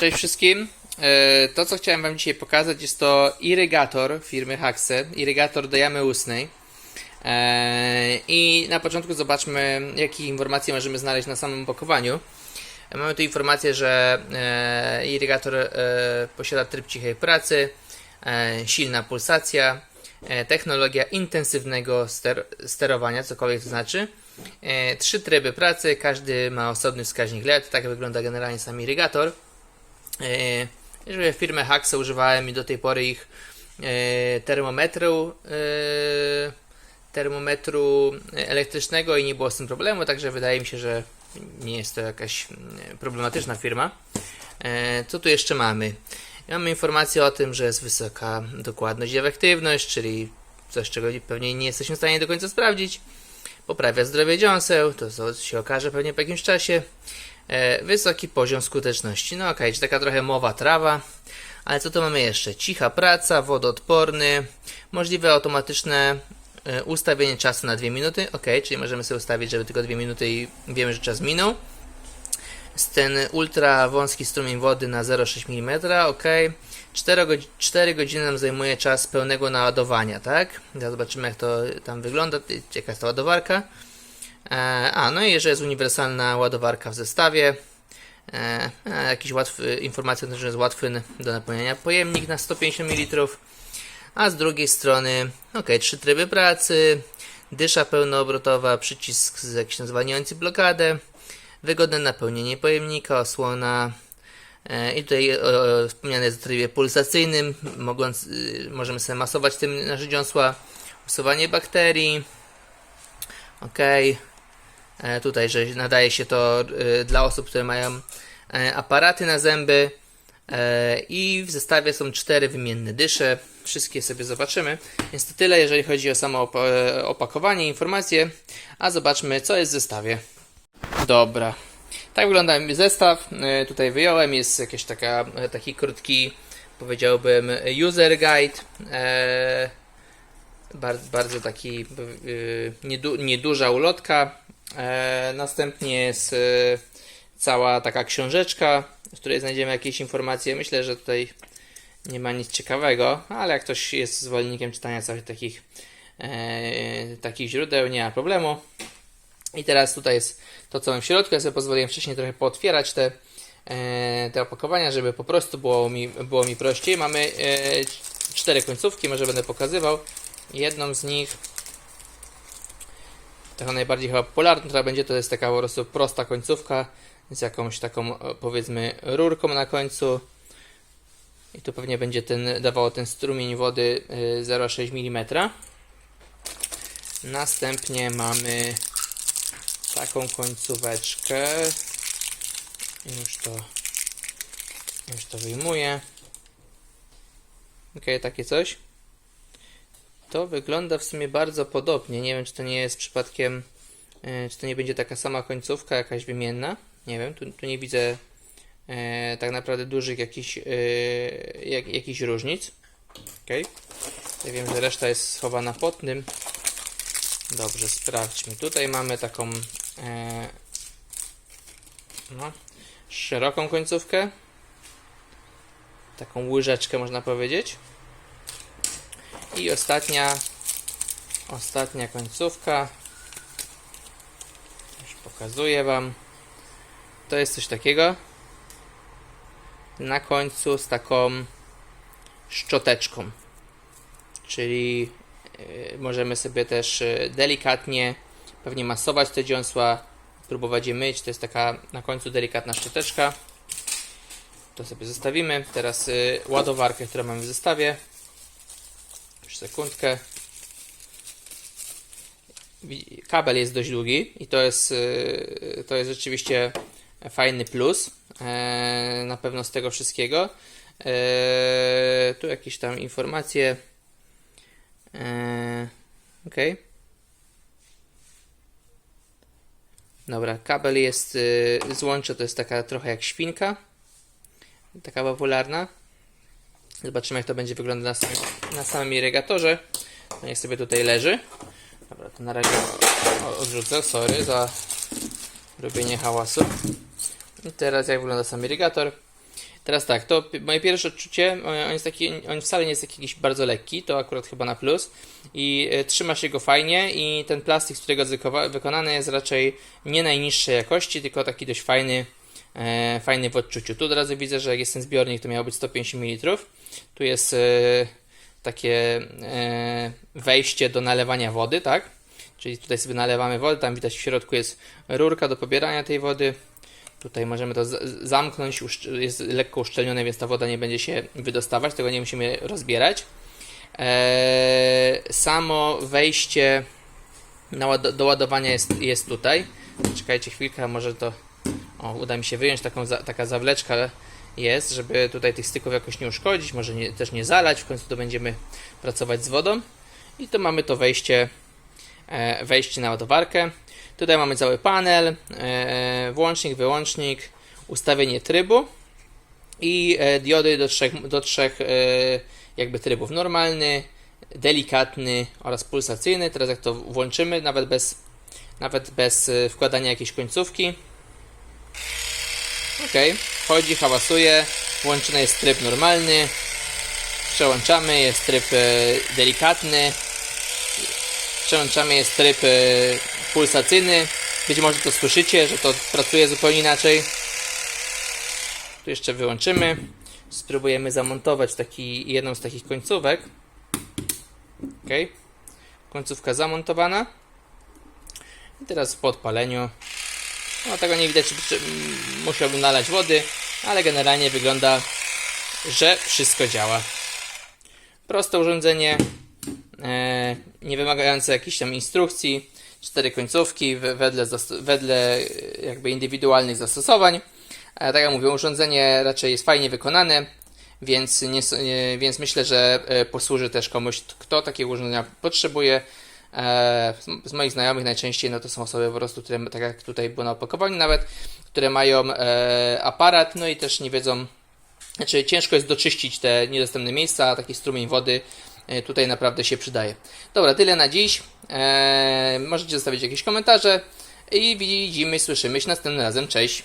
Cześć wszystkim. E, To, co chciałem Wam dzisiaj pokazać, jest to irygator firmy Haxe, irygator do jamy ustnej. E, I na początku zobaczmy, jakie informacje możemy znaleźć na samym opakowaniu. E, Mamy tu informację, że irygator posiada tryb cichej pracy, silna pulsacja, technologia intensywnego ster sterowania, cokolwiek to znaczy. Trzy tryby pracy, każdy ma osobny wskaźnik LED, tak wygląda generalnie sam irygator. W firmę Haxa używałem i do tej pory ich e, termometru, e, termometru elektrycznego i nie było z tym problemu, także wydaje mi się, że nie jest to jakaś problematyczna firma. Co tu jeszcze mamy? Mamy informację o tym, że jest wysoka dokładność i efektywność, czyli coś, czego pewnie nie jesteśmy w stanie do końca sprawdzić. Poprawia zdrowie dziąseł, to się okaże pewnie po jakimś czasie. E, wysoki poziom skuteczności. No okej, czy taka trochę mowa trawa. Ale co tu mamy jeszcze? Cicha praca, wodoodporny, możliwe automatyczne e, ustawienie czasu na 2 minuty. Ok, czyli możemy sobie ustawić, żeby tylko 2 minuty i wiemy, że czas minął. Ten ultra wąski strumień wody na 0,6 mm. Ok, 4, godzi- 4 godziny nam zajmuje czas pełnego naładowania, tak? Teraz zobaczymy, jak to tam wygląda, jaka jest ta ładowarka. E, a, no i że jest uniwersalna ładowarka w zestawie. E, jakiś łatwy, informacja że jest łatwy do napełniania pojemnik na 150 ml. A z drugiej strony, ok, trzy tryby pracy, dysza pełnoobrotowa, przycisk z jakiś zwalniający blokadę, wygodne napełnienie pojemnika, osłona. E, I tutaj e, e, wspomniane jest o trybie pulsacyjnym, mogąc, y, możemy sobie masować tym nasze usuwanie bakterii. Ok. E, tutaj, że nadaje się to e, dla osób, które mają e, aparaty na zęby. I w zestawie są cztery wymienne dysze. Wszystkie sobie zobaczymy. Więc to tyle, jeżeli chodzi o samo opa- opakowanie, informacje. A zobaczmy, co jest w zestawie. Dobra. Tak wygląda zestaw. Tutaj wyjąłem. Jest jakiś taka, taki krótki, powiedziałbym, user guide. Bardzo, bardzo taki niedu, nieduża ulotka. E, następnie jest e, cała taka książeczka, w której znajdziemy jakieś informacje. Myślę, że tutaj nie ma nic ciekawego, ale jak ktoś jest zwolennikiem czytania całych takich, e, takich źródeł, nie ma problemu. I teraz tutaj jest to, co mam w środku. Ja sobie pozwoliłem wcześniej trochę pootwierać te, te opakowania, żeby po prostu było mi, było mi prościej. Mamy cztery końcówki, może będę pokazywał. Jedną z nich, taką najbardziej chyba popularną, która będzie, to jest taka po prostu prosta końcówka z jakąś taką e, powiedzmy rurką na końcu. I tu pewnie będzie ten, dawało ten strumień wody e, 0,6 mm. Następnie mamy taką końcóweczkę. Już to, już to wyjmuję. Ok, takie coś. To wygląda w sumie bardzo podobnie. Nie wiem, czy to nie jest przypadkiem, e, czy to nie będzie taka sama końcówka, jakaś wymienna. Nie wiem, tu, tu nie widzę e, tak naprawdę dużych jakichś, e, jak, różnic. Ok. Ja wiem, że reszta jest schowana pod tym. Dobrze, sprawdźmy. Tutaj mamy taką e, no, szeroką końcówkę. Taką łyżeczkę można powiedzieć. I ostatnia, ostatnia końcówka. Już pokazuję Wam. To jest coś takiego. Na końcu z taką szczoteczką. Czyli y, możemy sobie też y, delikatnie pewnie masować te dziąsła, próbować je myć. To jest taka na końcu delikatna szczoteczka. To sobie zostawimy. Teraz y, ładowarkę, którą mamy w zestawie. Sekundkę. Kabel jest dość długi i to jest, y, to jest rzeczywiście fajny plus e, na pewno z tego wszystkiego. E, Tu jakieś tam informacje. E, ok. Dobra, kabel jest y, złącze, to jest taka trochę jak świnka. Taka popularna. Zobaczymy, jak to będzie wyglądać na samym, na samym irygatorze. No niech sobie tutaj leży. Dobra, to na razie odrzucę. Sorry za robienie hałasu. I teraz jak wygląda sam irygator. Teraz tak, to moje pierwsze odczucie, on jest taki, on wcale nie jest taki jakiś bardzo lekki, to akurat chyba na plus i e, trzyma się go fajnie i ten plastik, z którego zykowa- wykonany jest raczej nie najniższej jakości, tylko taki dość fajny, e, fajny w odczuciu. Tu od razu widzę, że jest ten zbiornik, to miał być 150 ml. Tu jest e, takie e, wejście do nalewania wody, tak? Czyli tutaj sobie nalewamy wodę, tam widać w środku jest rurka do pobierania tej wody. Tutaj możemy to zamknąć, jest lekko uszczelnione, więc ta woda nie będzie się wydostawać, tego nie musimy rozbierać. Samo wejście do ładowania jest, jest tutaj. Czekajcie chwilkę, może to o, uda mi się wyjąć, taką za, taka zawleczka jest, żeby tutaj tych styków jakoś nie uszkodzić, może nie, też nie zalać, w końcu to będziemy pracować z wodą. I tu mamy to wejście, e, wejście na ładowarkę. Tutaj mamy cały panel, e, włącznik, wyłącznik, ustawienie trybu i e, diody do trzech, do trzech jakby trybów. Normalny, delikatny oraz pulsacyjny. Teraz jak to włączymy, nawet bez, nawet bez wkładania jakiejś końcówki. Ok, chodzi, hałasuje, włączony jest tryb normalny, przełączamy, jest tryb e, delikatny, przełączamy, jest tryb e, pulsacyjny. Być może to słyszycie, że to pracuje zupełnie inaczej. Tu jeszcze wyłączymy. Spróbujemy zamontować taki, jedną z takich końcówek. Ok. Końcówka zamontowana. I teraz po odpaleniu. No tego nie widać, czy, musiałbym nalać wody, ale generalnie wygląda, że wszystko działa. Proste urządzenie, e, nie wymagające jakichś tam instrukcji, cztery końcówki we- wedle, wedle e, jakby indywidualnych zastosowań. E, tak jak mówię, urządzenie raczej jest fajnie wykonane, więc, nie, nie, więc myślę, że e, posłuży też komuś, kto takiego urządzenia potrzebuje. E, z- moich znajomych najczęściej no to są osoby po prostu, które, tak jak tutaj było na opakowaniu nawet, które mają e, aparat, no i też nie wiedzą, znaczy ciężko jest doczyścić te niedostępne miejsca, a taki strumień wody e, tutaj naprawdę się przydaje. Dobra, tyle na dziś. Możecie zostawić jakieś komentarze i widzimy, słyszymy się następnym razem. Cześć!